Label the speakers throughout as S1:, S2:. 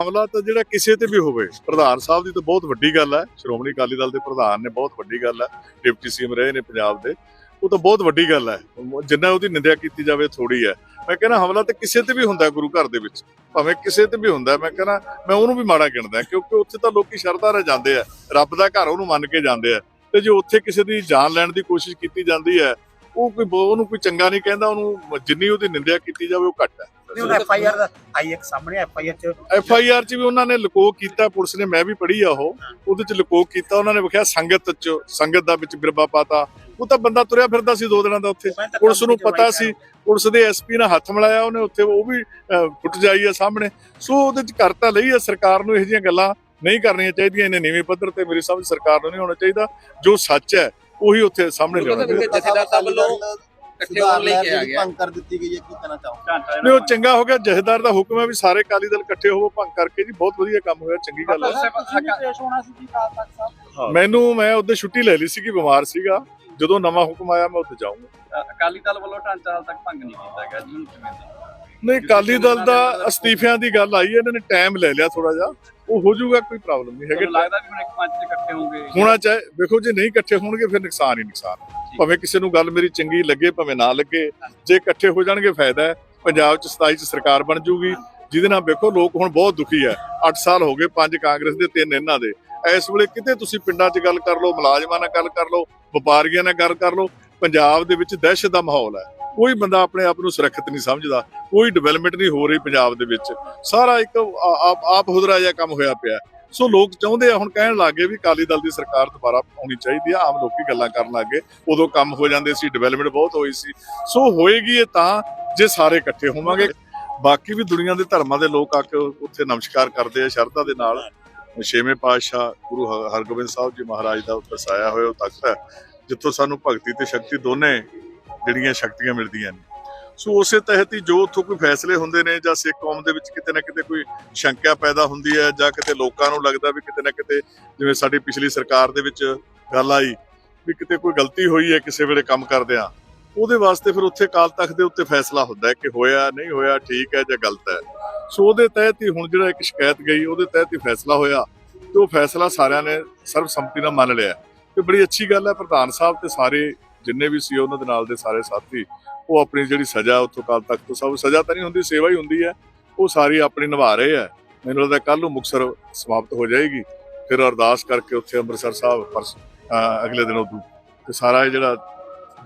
S1: ਮਾਮਲਾ ਤਾਂ ਜਿਹੜਾ ਕਿਸੇ ਤੇ ਵੀ ਹੋਵੇ, ਪ੍ਰਧਾਨ ਸਾਹਿਬ ਦੀ ਤਾਂ ਬਹੁਤ ਵੱਡੀ ਗੱਲ ਹੈ, ਸ਼੍ਰੋਮਣੀ ਅਕਾਲੀ ਦਲ ਦੇ ਪ੍ਰਧਾਨ ਨੇ ਬਹੁਤ ਵੱਡੀ ਗੱਲ ਹੈ, ਡਿਪਟੀ ਸੀਐਮ ਰਹੇ ਨੇ ਪੰਜਾਬ ਦੇ, ਉਹ ਤਾਂ ਬਹੁਤ ਵੱਡੀ ਗੱਲ ਹੈ ਜਿੰਨਾ ਉਹਦੀ ਨਿੰਦਿਆ ਕੀਤੀ ਜਾਵੇ ਥੋੜੀ ਹੈ। ਮੈਂ ਕਹਿੰਦਾ ਹਮਲਾ ਤਾਂ ਕਿਸੇ ਤੇ ਵੀ ਹੁੰਦਾ ਗੁਰੂ ਘਰ ਦੇ ਵਿੱਚ, ਭਾਵੇਂ ਕਿਸੇ ਤੇ ਵੀ ਹੁੰਦਾ ਮੈਂ ਕਹਿੰਦਾ ਮੈਂ ਉਹਨੂੰ ਵੀ ਮਾੜਾ ਗਿਣਦਾ ਕਿਉਂਕਿ ਉੱਥੇ ਤਾਂ ਲੋਕੀ ਸ਼ਰਧਾ ਰਹਿ ਜਾਂਦੇ ਆ, ਰੱਬ ਦਾ ਘਰ ਉਹਨੂੰ ਮੰਨ ਕੇ ਜਾਂਦੇ ਆ, ਤੇ ਜੇ ਉੱਥੇ ਕਿਸੇ ਦੀ ਜਾਨ ਲੈਣ ਦੀ ਕੋਸ਼ਿਸ਼ ਕੀਤੀ ਜਾਂਦੀ ਹੈ, ਉਹ ਕੋਈ ਉਹਨੂੰ ਕੋਈ ਚੰਗਾ ਨਹੀਂ ਕਹਿੰਦਾ, ਉਹਨੂੰ ਜਿੰਨੀ ਉਹਦੀ ਨਿੰਦਿਆ ਕੀਤੀ ਜਾਵੇ ਉਹ ਘੱਟ ਹੈ।
S2: ਨਹੀਂ ਹੁਣ ਐਫ ਆਈ ਆਰ ਦਾ ਆਈ ਇੱਕ ਸਾਹਮਣੇ ਐਫ ਆਈ ਆਰ ਚ
S1: ਐਫ ਆਈ ਆਰ ਚ ਵੀ ਉਹਨਾਂ ਨੇ ਲਕੋ ਕੀਤਾ ਪੁਲਿਸ ਨੇ ਮੈਂ ਵੀ ਪੜ੍ਹੀ ਆ ਉਹ। ਉਹਦੇ ਚ ਲਕੋ ਕੀਤਾ ਉਹਨਾਂ ਨੇ ਵਿਖਿਆ ਸੰਗਤ ਚ ਸੰਗਤ ਦਾ ਵਿੱਚ ਬਿਰਬਾ ਪਾਤਾ। ਉਹ ਤਾਂ ਬੰਦਾ ਤੁਰਿਆ ਫਿਰਦਾ ਸੀ ਦੋ ਦਿਨਾਂ ਦਾ ਉੱਥੇ। ਪੁਲਿਸ ਨੂੰ ਪਤਾ ਸੀ ਪੁਲਿਸ ਦੇ ਐਸਪੀ ਨਾਲ ਹੱਥ ਮਿਲਾਇਆ ਉਹਨੇ ਉੱਥੇ ਉਹ ਵੀ ਅਹ, ਫੁੱਟ ਜਾਈ ਆ ਸਾਹਮਣੇ। ਸੋ ਉਹਦੇ ਚ ਕਰਤਾ ਲਈ ਆ ਸਰਕਾਰ ਨੂੰ ਇਹੋ ਗੱਲਾਂ ਨਹੀਂ ਕਰਨੀਆਂ ਚਾਹੀਦੀਆਂ ਇਹਨੇ ਨੀਵੇਂ ਪੱਧਰ ਤੇ ਮੇਰੀ ਸਮਝ ਸਰਕਾਰ ਨੂੰ ਨਹੀਂ ਹੋਣਾ ਚਾਹੀਦਾ। ਜੋ ਸੱਚ ਹੈ ਉਹੀ ਉੱਥੇ ਸਾਹਮਣੇ ਲਿਆਉਣਾ ਚਾਹੀਦਾ।
S3: ਜਥੇਦਾਰ ਸਾਹਿਬ ਵੱਲੋਂ ਇਕੱਠੇ ਹੋਣ ਲਈ ਕਿਹਾ ਗਿਆ।
S4: ਭੰਗ ਕਰ ਦਿੱਤੀ ਗਈ ਹੈ ਕੀ ਕਹਿਣਾ ਚਾਹੋ
S1: ਨਹੀਂ ਉਹ ਚੰਗਾ ਹੋ ਗਿਆ ਜਥੇਦਾਰ ਦਾ ਹੁਕਮ ਹੈ ਵੀ ਸਾਰੇ ਅਕਾਲੀ ਦਲ ਇਕੱਠੇ ਹੋਵੋ ਭੰਗ ਕਰਕੇ ਜੀ ਬਹੁਤ ਵਧੀਆ ਕੰਮ ਹੋਇਆ ਚੰਗੀ ਗੱਲ ਹੈ।
S2: ਕਾਲ
S1: ਮੈਨੂੰ ਮੈਂ ਉਹਦੇ ਛੁੱਟੀ ਲੈ ਲਈ ਸੀ ਕਿ ਬਿਮਾਰ ਸੀਗਾ। ਜਦੋਂ ਨਵਾਂ ਹੁਕਮ ਆਇਆ ਮੈਂ ਉੱਥੇ ਜਾਊਂਗਾ।
S3: ਅਕਾਲੀ ਦਲ ਵੱਲੋਂ ਢਾਂਚਾ ਹਾਲ ਤੱਕ ਭੰਗ ਨਹੀਂ ਕੀਤਾ ਗਿਆ ਜੀ ਹੁਣ ਕਿਵੇਂ ਦੇ?
S1: ਨਹੀਂ ਅਕਾਲੀ ਦਲ ਦਾ ਅਸਤੀਫਿਆਂ ਦੀ ਗੱਲ ਆਈ ਹੈ, ਇਹਨਾਂ ਨੇ ਟਾਈਮ ਲੈ ਲਿਆ ਥੋੜਾ ਜਿਹਾ। ਉਹ ਹੋ ਜਾਊਗਾ ਕੋਈ ਪ੍ਰੋਬਲਮ ਨਹੀਂ ਹੈਗੇ।
S3: ਲੱਗਦਾ ਵੀ ਹੁਣ ਇੱਕ ਪੰਜ ਤੇ ਇਕੱਠੇ ਹੋਣਗੇ?
S1: ਹੋਣਾ ਚਾਹੇ ਵੇਖੋ ਜੇ ਨਹੀਂ ਇਕੱਠੇ ਹੋਣਗੇ ਫਿਰ ਨੁਕਸਾਨ ਹੀ ਨੁਕਸਾਨ। ਹੈ। ਭਾਵੇਂ ਕਿਸੇ ਨੂੰ ਗੱਲ ਮੇਰੀ ਚੰਗੀ ਲੱਗੇ, ਭਾਵੇਂ ਨਾ ਲੱਗੇ, ਜੇ ਇਕੱਠੇ ਹੋ ਜਾਣਗੇ ਫਾਇਦਾ ਹੈ। ਪੰਜਾਬ ਚ 27 ਚ ਸਰਕਾਰ ਬਣ ਜੂਗੀ, ਜਿਹਦੇ ਨਾਲ ਵੇਖੋ ਲੋਕ ਹੁਣ ਬਹੁਤ ਦੁਖੀ ਹੈ। 8 ਸਾਲ ਹੋ ਗਏ ਪੰਜ ਕਾਂਗਰਸ ਦੇ, ਤਿੰਨ ਇਹਨਾਂ ਦੇ। ਇਸ ਵੇਲੇ ਕਿਤੇ ਤੁਸੀਂ ਪਿੰਡਾਂ 'ਚ ਗੱਲ ਕਰ ਲਓ, ਮੁਲਾਜ਼ਮਾਂ ਨਾਲ ਗੱਲ ਕਰ ਲਓ, ਵਪਾਰੀਆਂ ਨਾਲ ਗੱਲ ਕਰ ਲਓ, ਪੰਜਾਬ ਦੇ ਵਿੱਚ ਦਹਿਸ਼ਤ ਦਾ ਮਾਹੌਲ ਹੈ। ਕੋਈ ਬੰਦਾ ਆਪਣੇ ਆਪ ਨੂੰ ਸੁਰੱਖਿਅਤ ਨਹੀਂ ਸਮਝਦਾ, ਕੋਈ ਡਿਵੈਲਪਮੈਂਟ ਨਹੀਂ ਹੋ ਰਹੀ ਪੰਜਾਬ ਦੇ ਵਿੱਚ। ਸਾਰਾ ਇੱਕ ਆਪ ਆਪ ਹੁਦਰਾ ਜਿਹਾ ਕੰਮ ਹੋਇਆ ਪਿਆ। ਸੋ ਲੋਕ ਚਾਹੁੰਦੇ ਆ ਹੁਣ ਕਹਿਣ ਲੱਗੇ ਵੀ ਅਕਾਲੀ ਦਲ ਦੀ ਸਰਕਾਰ ਦੁਬਾਰਾ ਆਉਣੀ ਚਾਹੀਦੀ ਆ, ਆਮ ਲੋਕੀ ਗੱਲਾਂ ਕਰਨ ਲੱਗੇ ਉਦੋਂ ਕੰਮ ਹੋ ਜਾਂਦੇ ਸੀ ਡਿਵੈਲਪਮੈਂਟ ਬਹੁਤ ਹੋਈ ਸੀ। ਸੋ ਹੋਏਗੀ ਇਹ ਤਾਂ ਜੇ ਸਾਰੇ ਇਕੱਠੇ ਹੋਵਾਂਗੇ। ਬਾਕੀ ਵੀ ਦੁਨੀਆ ਦੇ ਧਰਮਾਂ ਦੇ ਲੋਕ ਆ ਕੇ ਉੱਥੇ ਨਮਸਕਾਰ ਕਰਦੇ ਆ ਸ਼ਰਧਾ ਦੇ ਨਾਲ। ਛੇਵੇਂ ਪਾਤਸ਼ਾਹ ਗੁਰੂ ਹ- ਹਰਗੋਬਿੰਦ ਸਾਹਿਬ ਜੀ ਮਹਾਰਾਜ ਦਾ ਵਸਾਇਆ ਹੋਇਆ ਉਹ ਤਖਤ ਹੈ, ਜਿੱਥੋਂ ਸਾਨੂੰ ਭਗਤੀ ਤੇ ਸ਼ਕਤੀ ਦੋਨੇ ਜਿਹੜੀਆਂ ਸ਼ਕਤੀਆਂ ਮਿਲਦੀਆਂ ਨੇ। ਸੋ ਉਸੇ ਤਹਿਤ ਹੀ ਜੋ ਉੱਥੋਂ ਕੋਈ ਫੈਸਲੇ ਹੁੰਦੇ ਨੇ ਜਾਂ ਸਿੱਖ ਕੌਮ ਦੇ ਵਿੱਚ ਕਿਤੇ ਨਾ ਕਿਤੇ ਕੋਈ ਸ਼ੰਕਾ ਪੈਦਾ ਹੁੰਦੀ ਹੈ ਜਾਂ ਕਿਤੇ ਲੋਕਾਂ ਨੂੰ ਲੱਗਦਾ ਵੀ ਕਿਤੇ ਨਾ ਕਿਤੇ ਜਿਵੇਂ ਸਾਡੀ ਪਿਛਲੀ ਸਰਕਾਰ ਦੇ ਵਿੱਚ ਗੱਲ ਆਈ ਵੀ ਕਿਤੇ ਕੋਈ ਗਲਤੀ ਹੋਈ ਹੈ ਕਿਸੇ ਵੇਲੇ ਕੰਮ ਕਰਦਿਆਂ, ਉਹਦੇ ਵਾਸਤੇ ਫਿਰ ਉੱਥੇ ਕਾਲ ਤਖਤ ਦੇ ਉੱਤੇ ਫੈਸਲਾ ਹੁੰਦਾ ਹੈ ਕਿ ਹੋਇਆ, ਨਹੀਂ ਹੋਇਆ, ਠੀਕ ਹੈ ਜਾਂ ਗਲਤ ਹੈ। ਸੋ ਉਹਦੇ ਤਹਿਤ ਹੀ ਹੁਣ ਜਿਹੜਾ ਇੱਕ ਸ਼ਿਕਾਇਤ ਗਈ, ਉਹਦੇ ਤਹਿਤ ਹੀ ਫੈਸਲਾ ਹੋਇਆ ਤੇ ਉਹ ਫੈਸਲਾ ਸਾਰਿਆਂ ਨੇ ਸਰਬਸੰਮਤੀ ਨਾਲ ਮੰਨ ਲਿਆ। ਤੇ ਬੜੀ ਅੱਛੀ ਗੱਲ ਹੈ, ਪ੍ਰਧਾਨ ਸਾਹਿਬ ਤੇ ਸਾਰੇ ਜਿੰਨੇ ਵੀ ਸੀ ਉਹਨਾਂ ਦੇ ਨਾਲ ਦੇ ਸਾਰੇ ਸਾਥੀ ਉਹ ਆਪਣੀ ਜਿਹੜੀ ਸਜ਼ਾ ਉੱਥੋਂ ਕਾਲ ਤੱਕ ਤੋਂ ਸਭ ਸਜ਼ਾ ਤਾਂ ਨਹੀਂ ਹੁੰਦੀ, ਸੇਵਾ ਹੀ ਹੁੰਦੀ ਹੈ। ਉਹ ਸਾਰੀ ਆਪਣੀ ਨਿਭਾ ਰਹੇ ਆ ਮੈਨੂੰ ਲੱਗਦਾ ਕੱਲ ਨੂੰ ਮੁਕਸਰ ਸਮਾਪਤ ਹੋ ਜਾਏਗੀ। ਫਿਰ ਅਰਦਾਸ ਕਰਕੇ ਉੱਥੇ ਅੰਮ੍ਰਿਤਸਰ ਸਾਹਿਬ ਪਰਸ ਅਗਲੇ ਦਿਨ ਉਦੋਂ ਤੇ ਸਾਰਾ ਇਹ ਜਿਹੜਾ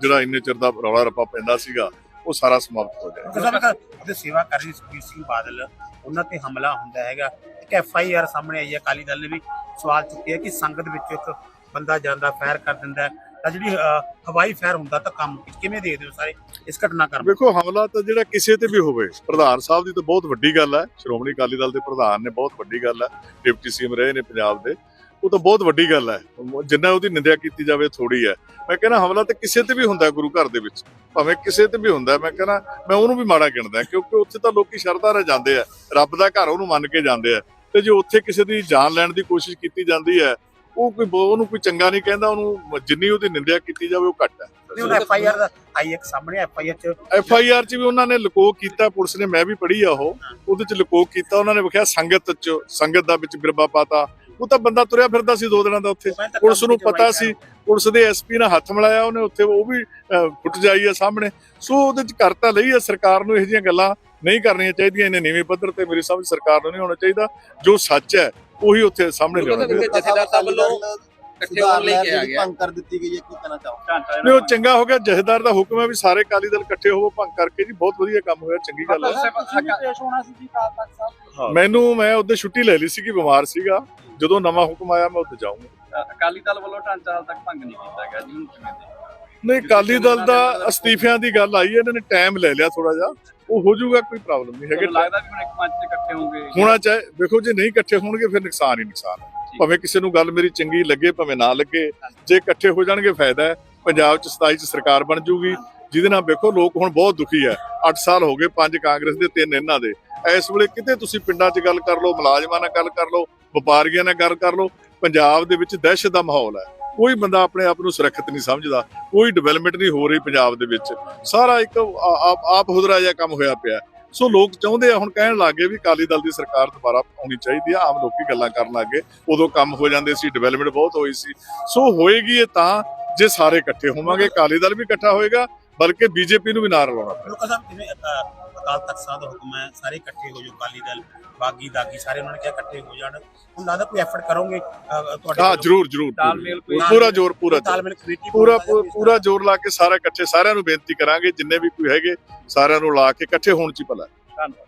S1: ਜਿਹੜਾ ਇੰਨੇ ਚਿਰ ਦਾ ਰੌਲਾ ਰੱਪਾ ਪੈਂਦਾ ਸੀਗਾ, ਉਹ ਸਾਰਾ ਸਮਾਪਤ ਹੋ ਜਾਏਗਾ।
S2: ਸਾਹਿਬ ਸੇਵਾ ਕਰ ਰਹੀ ਸੁਖਬੀਰ ਸਿੰਘ ਬਾਦਲ। ਉਹਨਾਂ ਤੇ ਹਮਲਾ ਹੁੰਦਾ ਹੈਗਾ। ਇੱਕ ਐਫ ਆਈ ਆਰ ਸਾਹਮਣੇ ਆਈ ਹੈ। ਅਕਾਲੀ ਦਲ ਨੇ ਵੀ ਸਵਾਲ ਚੁੱਕਿਆ ਕਿ ਸੰਗਤ ਵਿੱਚ ਇੱਕ ਬੰਦਾ ਜਾਂਦਾ, ਫਾਇਰ ਕਰ ਦਿੰਦਾ ਤਾਂ ਜਿਹੜੀ ਹਵਾਈ ਫਾਇਰ ਹੁੰਦਾ ਤਾਂ ਕੰਮ ਕਿਵੇਂ ਦੇਖਦੇ ਹੋ ਸਾਰੇ ਇਸ ਘਟਨਾ ਕਰ
S1: ਵੇਖੋ ਹਮਲਾ ਤਾਂ ਜਿਹੜਾ ਕਿਸੇ ਤੇ ਵੀ ਹੋਵੇ, ਪ੍ਰਧਾਨ ਸਾਹਿਬ ਦੀ ਤਾਂ ਬਹੁਤ ਵੱਡੀ ਗੱਲ ਹੈ, ਸ਼੍ਰੋਮਣੀ ਅਕਾਲੀ ਦਲ ਦੇ ਪ੍ਰਧਾਨ ਨੇ ਬਹੁਤ ਵੱਡੀ ਗੱਲ ਹੈ, ਡਿਪਟੀ ਸੀਐਮ ਰਹੇ ਨੇ ਪੰਜਾਬ ਦੇ, ਉਹ ਤਾਂ ਬਹੁਤ ਵੱਡੀ ਗੱਲ ਹੈ, ਜਿੰਨਾ ਉਹਦੀ ਨਿੰਦਿਆ ਕੀਤੀ ਜਾਵੇ ਥੋੜੀ ਹੈ। ਮੈਂ ਕਹਿੰਦਾ ਹਮਲਾ ਤੇ ਕਿਸੇ ਤੇ ਵੀ ਹੁੰਦਾ ਗੁਰੂ ਘਰ ਦੇ ਵਿੱਚ, ਭਾਵੇਂ ਕਿਸੇ ਤੇ ਵੀ ਹੁੰਦਾ, ਮੈਂ ਕਹਿੰਦਾ, ਮੈਂ ਉਹਨੂੰ ਵੀ ਮਾੜਾ ਗਿਣਦਾ, ਕਿਉਂਕਿ ਉੱਥੇ ਤਾਂ ਲੋਕੀ ਸ਼ਰਧਾ ਨਾਲ ਜਾਂਦੇ ਆ, ਰੱਬ ਦਾ ਘਰ ਉਹਨੂੰ ਮੰਨ ਕੇ ਜਾਂਦੇ ਆ, ਤੇ ਜੇ ਉੱਥੇ ਕਿਸੇ ਦੀ ਜਾਨ ਲੈਣ ਦੀ ਕੋਸ਼ਿਸ਼ ਕੀਤੀ ਜਾਂਦੀ ਹੈ ਉਹ ਕੋਈ ਉਹਨੂੰ ਕੋਈ ਚੰਗਾ ਨਹੀਂ ਕਹਿੰਦਾ ਉਹਨੂੰ ਜਿੰਨੀ ਉਹਦੀ ਨਿੰਦਿਆ ਕੀਤੀ ਜਾਵੇ ਉਹ ਘੱਟ ਹੈ।
S2: ਨਹੀਂ ਹੁਣ ਐਫ ਆਈ ਆਰ ਦਾ ਆਈ ਇੱਕ ਸਾਹਮਣੇ ਐਫ ਆਈ ਆਰ ਚ।
S1: ਐਫ ਆਈ ਆਰ ਚ ਵੀ ਉਹਨਾਂ ਨੇ ਲਕੋ ਕੀਤਾ ਪੁਲਿਸ ਨੇ ਮੈਂ ਵੀ ਪੜ੍ਹੀ ਆ ਉਹ। ਉਹਦੇ ਚ ਲਕੋ ਕੀਤਾ ਉਹਨਾਂ ਨੇ ਵਿਖਿਆ ਸੰਗਤ ਚ ਸੰਗਤ ਦਾ ਵਿੱਚ ਬਿਰਬਾ ਪਾਤਾ। ਉਹ ਤਾਂ ਬੰਦਾ ਤੁਰਿਆ ਫਿਰਦਾ ਸੀ ਦੋ ਦਿਨਾਂ ਦਾ ਉੱਥੇ। ਪੁਲਿਸ ਨੂੰ ਪਤਾ ਸੀ। ਪੁਲਿਸ ਦੇ ਐਸਪੀ ਨਾਲ ਹੱਥ ਮਿਲਾਇਆ ਉਹਨੇ ਉੱਥੇ ਉਹ ਵੀ ਫੁੱਟ ਜਾਈ ਆ ਸਾਹਮਣੇ। ਸੋ ਉਹਦੇ ਚ ਕਰਤਾ ਲਈ ਆ ਸਰਕਾਰ ਨੂੰ ਇਹੋ ਜਿਹੀਆਂ ਗੱਲਾਂ ਨਹੀਂ ਕਰਨੀਆਂ ਚਾਹੀਦੀਆਂ ਇਹਨੇ ਨੀਵੇਂ ਪੱਧਰ ਤੇ ਮੇਰੀ ਸਮਝ ਸਰਕਾਰ ਨੂੰ ਨਹੀਂ ਹੋਣਾ ਚਾਹੀਦਾ। ਜੋ ਸੱਚ ਹੈ ਉਹੀ ਉੱਥੇ ਸਾਹਮਣੇ ਲਿਆਉਣਾ
S3: ਜਥੇਦਾਰ ਸਾਹਿਬ ਵੱਲੋਂ ਇਕੱਠੇ ਹੋਣ ਲਈ ਕਿਹਾ ਗਿਆ।
S4: ਭੰਗ ਕਰ ਦਿੱਤੀ ਗਈ ਹੈ ਕੀ ਕਹਿਣਾ ਚਾਹੋ।
S3: ਢਾਂਚਾ
S1: ਨਹੀਂ ਉਹ ਚੰਗਾ ਹੋ ਗਿਆ। ਜਥੇਦਾਰ ਦਾ ਹੁਕਮ ਹੈ ਵੀ ਸਾਰੇ ਅਕਾਲੀ ਦਲ ਇਕੱਠੇ ਹੋਵੋ ਭੰਗ ਕਰਕੇ ਜੀ। ਬਹੁਤ ਵਧੀਆ ਕੰਮ ਹੋਇਆ ਚੰਗੀ ਗੱਲ ਹੈ।
S2: ਕਾਲ
S1: ਮੈਨੂੰ ਮੈਂ ਉਹਦੇ ਛੁੱਟੀ ਲੈ ਲਈ ਸੀ ਕਿ ਬਿਮਾਰ ਸੀਗਾ। ਜਦੋਂ ਨਵਾਂ ਹੁਕਮ ਆਇਆ ਮੈਂ ਉੱਥੇ ਜਾਊਂਗਾ।
S3: ਅਕਾਲੀ ਦਲ ਵੱਲੋਂ ਢਾਂਚਾ ਹਾਲ ਤੱਕ ਭੰਗ ਨਹੀਂ ਕੀਤਾ ਗਿਆ ਜੀ ਹੁਣ ਕਿਵੇਂ ਦੇ
S1: ਨਹੀਂ ਅਕਾਲੀ ਦਲ ਦਾ ਅਸਤੀਫਿਆਂ ਦੀ ਗੱਲ ਆਈ ਇਹਨਾਂ ਨੇ ਟਾਈਮ ਲੈ ਲਿਆ ਥੋੜਾ ਜਿਹਾ। ਉਹ ਹੋ ਜਾਊਗਾ ਕੋਈ ਪ੍ਰੋਬਲਮ ਨਹੀਂ ਹੈਗੇ।
S3: ਲੱਗਦਾ ਵੀ ਹੁਣ ਇੱਕ ਪੰਜ ਤੇ ਇਕੱਠੇ ਹੋਣਗੇ?
S1: ਹੋਣਾ ਚਾਹੇ ਵੇਖੋ ਜੇ ਨਹੀਂ ਇਕੱਠੇ ਹੋਣਗੇ ਫਿਰ ਨੁਕਸਾਨ ਹੀ ਨੁਕਸਾਨ ਹੈ। ਭਾਵੇਂ ਕਿਸੇ ਨੂੰ ਗੱਲ ਮੇਰੀ ਚੰਗੀ ਲੱਗੇ ਭਾਵੇਂ ਨਾ ਲੱਗੇ ਜੇ ਇਕੱਠੇ ਹੋ ਜਾਣਗੇ ਫਾਇਦਾ ਹੈ। ਪੰਜਾਬ ਚ 27 ਚ ਸਰਕਾਰ ਬਣ ਜੂਗੀ ਜਿਹਦੇ ਨਾਲ ਵੇਖੋ ਲੋਕ ਹੁਣ ਬਹੁਤ ਦੁਖੀ ਹੈ। 8 ਸਾਲ ਹੋ ਗਏ ਪੰਜ ਕਾਂਗਰਸ ਦੇ ਤਿੰਨ ਇਹਨਾਂ ਦੇ। ਇਸ ਵੇਲੇ ਕਿਤੇ ਤੁਸੀਂ ਪਿੰਡਾਂ 'ਚ ਗੱਲ ਕਰ ਲਓ ਮੁਲਾਜ਼ਮਾਂ ਨਾਲ ਗੱਲ ਕਰ ਲਓ ਵਪਾਰੀਆਂ ਨਾਲ ਗੱਲ ਕਰ ਲਓ ਪੰਜਾਬ ਦੇ ਵਿੱਚ ਦਹਿਸ਼ਤ ਦਾ ਮਾਹੌਲ ਹੈ। ਕੋਈ ਬੰਦਾ ਆਪਣੇ ਆਪ ਨੂੰ ਸੁਰੱਖਿਅਤ ਨਹੀਂ ਸਮਝਦਾ, ਕੋਈ ਡਿਵੈਲਪਮੈਂਟ ਨਹੀਂ ਹੋ ਰਹੀ ਪੰਜਾਬ ਦੇ ਵਿੱਚ। ਸਾਰਾ ਇੱਕ ਆਪ ਆਪ ਹੁਦਰਾ ਜਿਹਾ ਕੰਮ ਹੋਇਆ ਪਿਆ। ਸੋ ਲੋਕ ਚਾਹੁੰਦੇ ਆ ਹੁਣ ਕਹਿਣ ਲੱਗੇ ਵੀ ਅਕਾਲੀ ਦਲ ਦੀ ਸਰਕਾਰ ਦੁਬਾਰਾ ਆਉਣੀ ਚਾਹੀਦੀ ਆ, ਆਮ ਲੋਕੀ ਗੱਲਾਂ ਕਰਨ ਲੱਗੇ ਉਦੋਂ ਕੰਮ ਹੋ ਜਾਂਦੇ ਸੀ ਡਿਵੈਲਪਮੈਂਟ ਬਹੁਤ ਹੋਈ ਸੀ। ਸੋ ਹੋਏਗੀ ਇਹ ਤਾਂ ਜੇ ਸਾਰੇ ਇਕੱਠੇ ਹੋਵਾਂਗੇ, ਅਕਾਲੀ ਦਲ ਵੀ ਇਕੱਠਾ ਹੋਏਗਾ ਬਲਕਿ ਬੀਜੇਪੀ ਨੂੰ ਵੀ ਨਾਲ ਰਲਾਉਣਾ
S2: ਲੋਕਾਂ ਸਾਹਿਬ ਜਿਵੇਂ ਅਕਾਲ ਤਖਤ ਸਾਹਿਬ ਦਾ ਹੁਕਮ ਹੈ ਸਾਰੇ ਇਕੱਠੇ ਹੋ ਜਾਓ ਅਕਾਲੀ ਦਲ ਬਾਗੀ ਦਾਗੀ ਸਾਰੇ ਉਹਨਾਂ ਨੇ ਕਿਹਾ ਇਕੱਠੇ ਹੋ ਜਾਣ। ਹੁਣ ਲੱਗਦਾ ਕੋਈ ਐਫਰਟ ਕਰੋਗੇ ਤੁਹਾਡੇ
S1: ਹਾਂ? ਜਰੂਰ ਜਰੂਰ ਪੂਰਾ ਜ਼ੋਰ ਪੂਰਾ ਜ਼ੋਰ।
S2: ਤਾਲਮੇਲ ਕਮੇਟੀ
S1: ਪੂਰਾ? ਪੂਰਾ ਜ਼ੋਰ ਲਾ ਕੇ ਸਾਰੇ ਇਕੱਠੇ ਸਾਰਿਆਂ ਨੂੰ ਬੇਨਤੀ ਕਰਾਂਗੇ ਜਿੰਨੇ ਵੀ ਕੋਈ ਹੈਗੇ ਸਾਰਿਆਂ ਨੂੰ ਲਾ ਕੇ ਇਕੱਠੇ ਹੋਣ ਚ ਹੀ ਭਲਾ
S3: ਧੰਨਵਾਦ।